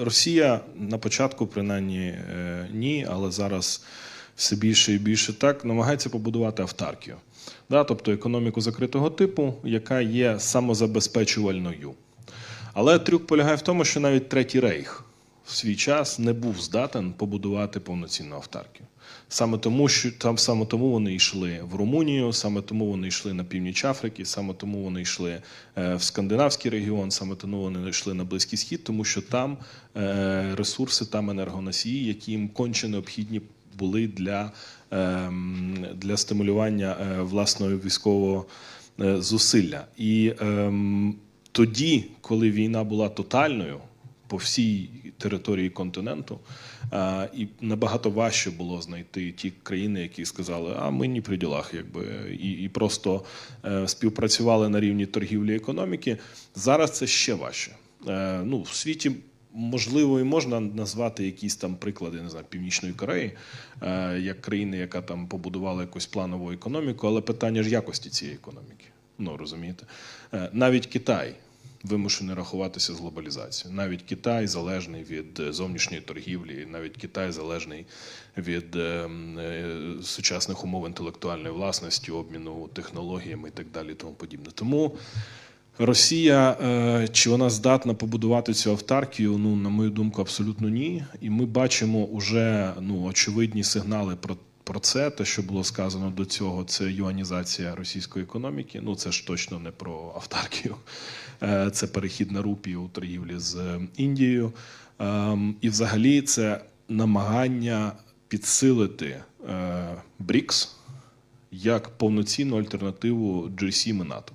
Росія на початку, принаймні, е, ні, але зараз все більше і більше так намагається побудувати автаркію. Да, тобто економіку закритого типу, яка є самозабезпечувальною. Але трюк полягає в тому, що навіть Третій Рейх в свій час не був здатен побудувати повноцінну автаркію. Саме тому, що там саме тому вони йшли в Румунію, саме тому вони йшли на північ Африки, саме тому вони йшли е, в скандинавський регіон, саме тому вони йшли на Близький Схід, тому що там е, ресурси, там енергоносії, які їм конче необхідні були для, ем, для стимулювання е, власного військового зусилля. І ем, тоді, коли війна була тотальною по всій території континенту, і набагато важче було знайти ті країни, які сказали, а ми ні при ділах, якби і, просто е, співпрацювали на рівні торгівлі і економіки. Зараз це ще важче. Е, ну, в світі. Можливо, і можна назвати якісь там приклади, не знаю, Північної Кореї, е, як країни, яка там побудувала якусь планову економіку, але питання ж якості цієї економіки. Ну розумієте, навіть Китай вимушений рахуватися з глобалізацією. Навіть Китай залежний від е, зовнішньої торгівлі, навіть Китай залежний від е, е, сучасних умов інтелектуальної власності, обміну технологіями і так далі, тому подібне. Тому Росія чи вона здатна побудувати цю автаркію? Ну, на мою думку, абсолютно ні. І ми бачимо уже ну, очевидні сигнали про. Про це, те, що було сказано до цього, це юанізація російської економіки. Ну це ж точно не про автаркію, Е, це перехід на рупію у торгівлі з е, Індією. Ем, І взагалі це намагання підсилити е, БРІКС як повноцінну альтернативу GSM і НАТО.